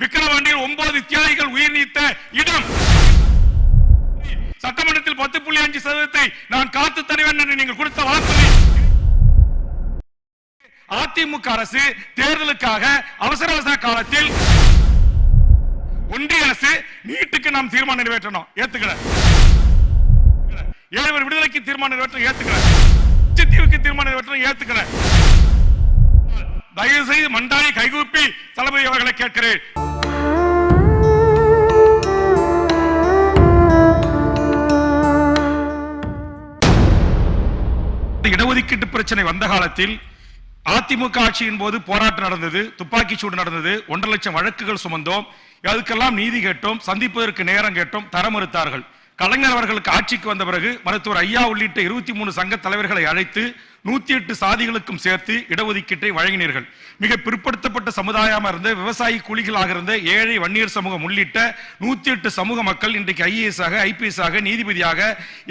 விக்கிரவாண்டியில் ஒன்பது தியாகிகள் உயிர் நீத்த இடம். சட்டமன்றத்தில் பத்து புள்ளி அஞ்சு சதவீதத்தை நான் காத்து தருவேன் என்று நீங்கள் கொடுத்த வாக்குறுதி. அதிமுக அரசு தேர்தலுக்காக அவசர அவசர காலத்தில் ஒன்றிய அரசு நீட்டுக்கு நாம் தீர்மானம் நிறைவேற்றணும். ஏத்துக்கிறேன். ஏழைவர் விடுதலைக்கு தீர்மானம் நிறைவேற்ற ஏத்துக்கிறேன். தீவுக்கு தீர்மானம் நிறைவேற்ற ஏத்துக்கிறேன். தயவு செய்து மண்டாடி கைகூப்பி தளபதி அவர்களை கேட்கிறேன். இடஒதுக்கீட்டு பிரச்சனை வந்த காலத்தில் அதிமுக ஆட்சியின் போது போராட்டம் நடந்தது துப்பாக்கி சூடு நடந்தது ஒன்றரை லட்சம் வழக்குகள் சுமந்தோம். அதுக்கெல்லாம் நீதி கேட்டோம் சந்திப்பதற்கு நேரம் கேட்டோம் தர மறுத்தார்கள். கலைஞர் அவர்களுக்கு ஆட்சிக்கு வந்த பிறகு மருத்துவர் ஐயா உள்ளிட்ட இருபத்தி மூணு சங்க தலைவர்களை அழைத்து நூத்தி எட்டு சாதிகளுக்கும் சேர்த்து இடஒதுக்கீட்டை வழங்கினீர்கள். மிக பிற்படுத்தப்பட்ட சமுதாயமாக இருந்த விவசாயி கூலிகளாக இருந்த ஏழை வன்னியர் சமூகம் உள்ளிட்ட நூத்தி எட்டு சமூக மக்கள் இன்றைக்கு ஐஏஎஸ் ஆக ஐபிஎஸ் ஆக நீதிபதியாக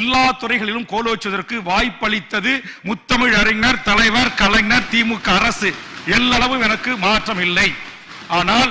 எல்லா துறைகளிலும் கோலோச்சுவதற்கு வாய்ப்பளித்தது முத்தமிழ் அறிஞர் தலைவர் கலைஞர் திமுக அரசு. எல்லளவும் எனக்கு மாற்றம் இல்லை ஆனால்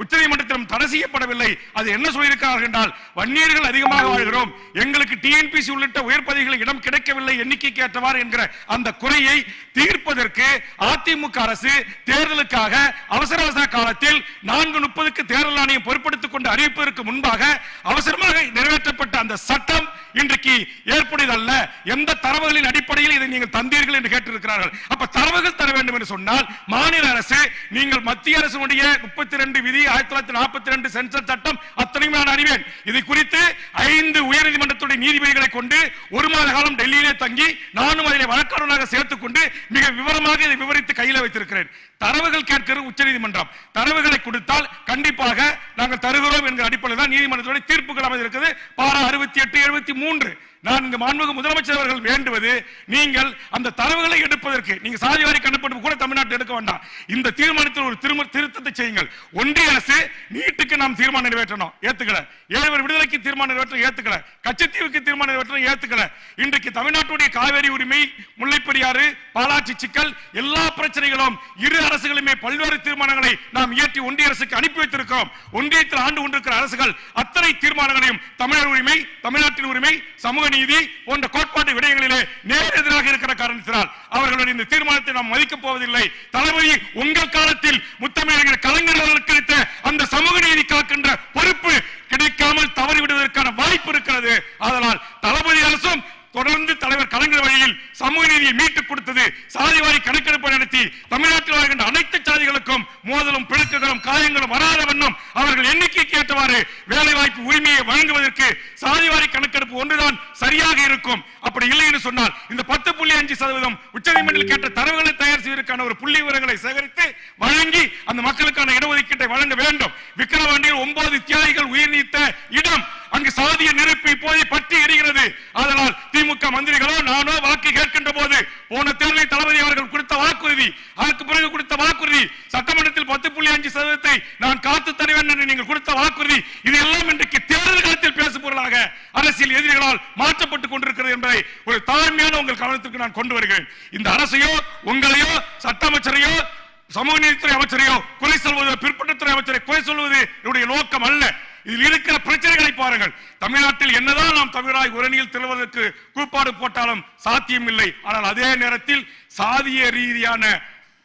உச்சநீதிமன்றத்திலும் தடை செய்யப்படவில்லை. அது என்ன சொல்லியிருக்கிறார்கள் என்றால் வன்னியர்கள் அதிகமாக வாழ்கிறோம். எங்களுக்கு டிஎன்பிசி உள்ளிட்ட உயர் பதவிகளில் இடம் கிடைக்கவில்லை எண்ணிக்கைக்கு ஏற்றவாறு என்கிற அந்த குறையை தீர்ப்பதற்கு அதிமுக அரசு தேர்தலுக்காக அவசர அவசர காலத்தில் நான்கு முப்பதுக்கு தேர்தல் ஆணையம் பொறுப்படுத்திக் கொண்டு அறிவிப்பதற்கு முன்பாக அவசரமாக நிறைவேற்றப்பட்ட அந்த சட்டம் இன்றைக்கு ஏற்புடையதல்ல. எந்த தரவுகளின் அடிப்படையில் இதை நீங்கள் தந்தீர்கள் என்று கேட்டிருக்கிறார்கள். அப்ப தரவுகள் தர வேண்டும் என்று சொன்னால் மாநில அரசு நீங்கள் மத்திய அரசுடைய முப்பத்தி ரெண்டு விதி ஆயிரத்தி தொள்ளாயிரத்தி நாற்பத்தி ரெண்டு சென்சர் சட்டம் அத்தனையும் நான் அறிவேன். இதை குறித்து ஐந்து உயர்நீதிமன்றத்துடைய நீதிபதிகளை கொண்டு ஒரு மாத காலம் டெல்லியிலே தங்கி நானும் அதிலே வழக்காளராக சேர்த்துக் கொண்டு மிக விவரமாக இதை விவரித்து கையில் வைத்திருக்கிறேன். தரவுகள் கேட்கிறது உச்சநீதிமன்றம். தரவுகளை கொடுத்தால் கண்டிப்பாக நாங்கள் தருகிறோம் என்கிற அடிப்படையில் தான் நீதிமன்றத்துடைய தீர்ப்புகள் அமைந்திருக்கிறது. பாரா அறுபத்தி எட்டு எழுபத்தி மூன்று. நான் இங்கு மாண்புமிகு முதலமைச்சர் அவர்கள் வேண்டுவது நீங்கள் அந்த தரவுகளை எடுப்பதற்கு. நீங்க சாதி வாரி கண்டுபிடிப்பு கூட தமிழ்நாட்டில் எடுக்க வேண்டாம். இந்த தீர்மானத்தில் ஒரு திரும்ப திருத்தத்தை செய்யுங்கள். ஒன்றிய அரசு நீட்டுக்கு நாம் தீர்மானம் நிறைவேற்றணும். ஏத்துக்கல. ஏழைவர் விடுதலைக்கு தீர்மானம் நிறைவேற்ற ஏத்துக்கல. கச்சத்தீவுக்கு தீர்மானம் நிறைவேற்ற ஏத்துக்கல. இன்றைக்கு தமிழ்நாட்டுடைய காவேரி உரிமை முல்லைப்பெரியாறு பாலாட்சி சிக்கல் எல்லா பிரச்சனைகளும் இரு அரசுகளுமே பல்வேறு தீர்மானங்களை நாம் இயற்றி ஒன்றிய அரசுக்கு அனுப்பி வைத்திருக்கிறோம். ஒன்றியத்தில் ஆண்டு கொண்டிருக்கிற அரசுகள் அத்தனை தீர்மானங்களையும் தமிழர் உரிமை தமிழ்நாட்டின் உரிமை சமூக நீதி போன்ற கோட்பாட்டு விடயங்களிலே நேர் எதிராக இருக்கிற காரணத்தினால் அவர்களுடைய இந்த தீர்மானத்தை நாம் மதிக்கப் போவதில்லை. தளபதி உங்கள் காலத்தில் முத்தமிழர் கலைஞர்களுக்கு அந்த சமூக நீதி காக்கின்ற பொறுப்பு கிடைக்காமல் தவறிவிட வாய்ப்பு இருக்கிறது அதனால் தளபதி அரசும் தொடர்ந்து தலைவர் கலைஞர் வழியில் சமூக நீதியை மீட்டுக் கொடுத்தது சாதிவாரி கணக்கெடுப்பு நடத்தி தமிழ்நாட்டில் வாழ்கின்ற அனைத்து சாதிகளுக்கும் மோதலும் பிழுக்குகளும் காயங்களும் வராத வண்ணம் அவர்கள் எண்ணிக்கைக்கு ஏற்றவாறு வேலை வாய்ப்பு உரிமையை வழங்குவதற்கு சாதிவாரி கணக்கெடுப்பு ஒன்றுதான் சரியாக இருக்கும். அப்படி இல்லை என்று சொன்னால் இந்த பத்து புள்ளி அஞ்சு சதவீதம் உச்சநீதிமன்றம் கேட்ட தரவுகளை தயார் செய்வதற்கான ஒரு புள்ளி விவரங்களை சேகரித்து வழங்கி அந்த மக்களுக்கான இடஒதுக்கீட்டை வழங்க வேண்டும். விக்கிரவாண்டியில் ஒன்பது தியாகிகள் உயிர் நீத்த இடம். அங்கு சாதிய நெருப்பு இப்போதே பற்றி எரிகிறது. அதனால் திமுக மந்திரிகளோ நானோ வாக்கு கேட்கின்ற போது போன தேர்தலை தளபதி அவர்கள் வாக்குறுதி. அதற்கு பிறகு கொடுத்த வாக்குறுதி. சட்டமன்றத்தில் பத்து புள்ளி அஞ்சு சதவீதத்தை நான் காத்து தருவேன் என்று நீங்கள் கொடுத்த வாக்குறுதி. இது எல்லாம் இன்றைக்கு தேர்தல் காலத்தில் பேசும் பொருளாக அரசியல் எதிரிகளால் மாற்றப்பட்டுக் கொண்டிருக்கிறது என்பதை ஒரு தாழ்மையான உங்கள் கவனத்திற்கு நான் கொண்டு வருகிறேன். இந்த அரசையோ உங்களையோ சட்ட அமைச்சரையோ சமூக நீதித்துறை அமைச்சரையோ குறை சொல்வது பிற்பட்டத்துறை அமைச்சரை குறை சொல்வது என்னுடைய நோக்கம் அல்ல. இதில் இருக்கிற பிரச்சனைகளை பாருங்கள். தமிழ்நாட்டில் என்னதான் நாம் தமிழாய் உரணியில் திருவதற்கு கூப்பாடு போட்டாலும் சாத்தியம் இல்லை. ஆனால் அதே நேரத்தில் சாதிய ரீதியான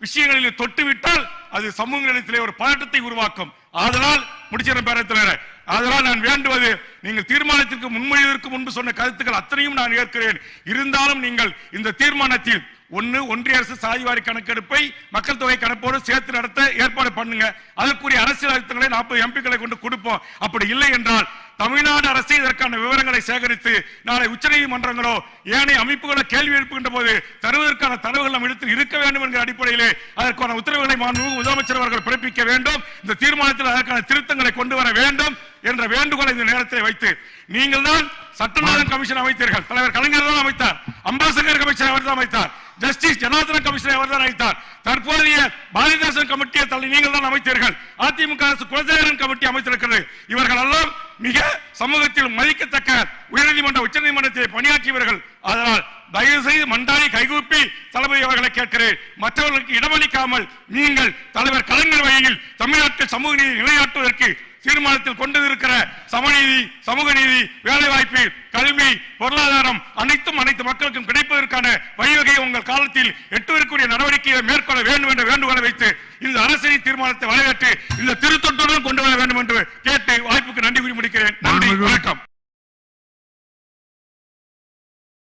விஷயங்களில் தொட்டுவிட்டால் அது சமூக நிலையத்திலே ஒரு பதட்டத்தை உருவாக்கும். அதனால் முடிச்சிட பேரத்தில் அதனால் நான் வேண்டுவது நீங்கள் தீர்மானத்திற்கு முன்மொழிவதற்கு முன்பு சொன்ன கருத்துக்கள் அத்தனையும் நான் ஏற்கிறேன். இருந்தாலும் நீங்கள் இந்த தீர்மானத்தில் ஒன்று ஒன்றிய அரசு சாதிவாரி கணக்கெடுப்பை மக்கள் தொகை கணப்போடு சேர்த்து நடத்த ஏற்பாடு பண்ணுங்க. அதற்குரிய அரசியல் அழுத்தங்களை நாற்பது எம்பிக்களை கொண்டு கொடுப்போம். அப்படி இல்லை என்றால் தமிழ்நாடு அரசு இதற்கான விவரங்களை சேகரித்து நாளை உச்சநீதிமன்றங்களோ ஏனைய அமைப்புகளோ கேள்வி எழுப்புகின்ற போது தருவதற்கான தரவுகள் நம் இடத்தில் இருக்க வேண்டும் என்கிற அடிப்படையிலே அதற்கான உத்தரவுகளை மாண்புமிகு முதலமைச்சர் அவர்கள் பிறப்பிக்க வேண்டும். இந்த தீர்மானத்தில் அதற்கான திருத்தங்களை கொண்டு வர வேண்டும் என்ற வேண்டுகோளை இந்த நேரத்தில் வைத்து நீங்கள் தான் சட்டநாதன் கமிஷன் அமைத்தீர்கள். தலைவர் கலைஞர் தான் அமைத்தார். அம்பாசகர் கமிஷன் அவர் தான் அமைத்தார். ஜஸ்டிஸ் ஜனார்தன கமிஷனை அவர் தான் அமைத்தார் தற்போதைய பாரதிதாசன் கமிட்டியை தள்ளி நீங்கள் தான் அமைத்தீர்கள். அதிமுக அரசு குலசேகரன் கமிட்டி அமைத்திருக்கிறது. இவர்கள் எல்லாம் மிக சமூகத்தில் மதிக்கத்தக்க உயர்நீதிமன்ற உச்சநீதிமன்றத்தில் பணியாற்றியவர்கள். அதனால் தயவு செய்து மண்டாடி கைகூப்பி தளபதி அவர்களை கேட்கிறேன். மற்றவர்களுக்கு இடமளிக்காமல் நீங்கள் தலைவர் கலைஞர் வழியில் தமிழ்நாட்டில் சமூக நீதி நிலைநாட்டுவதற்கு தீர்மானத்தில் கொண்டு இருக்கிற சமநீதி சமூக நீதி வேலை வாய்ப்பு கல்வி பொருளாதாரம் அனைத்தும் அனைத்து மக்களுக்கும் கிடைப்பதற்கான வழிவகையை உங்கள் காலத்தில் எட்டுவதற்குரிய நடவடிக்கையை மேற்கொள்ள வேண்டும் என்ற வேண்டுகோளை வைத்து இந்த அரசியல் தீர்மானத்தை வரவேற்று இந்த திருத்தொட்டுடன் கொண்டு வர வேண்டும் என்று கேட்டு வாய்ப்புக்கு நன்றி கூறி முடிக்கிறேன். நன்றி வணக்கம்.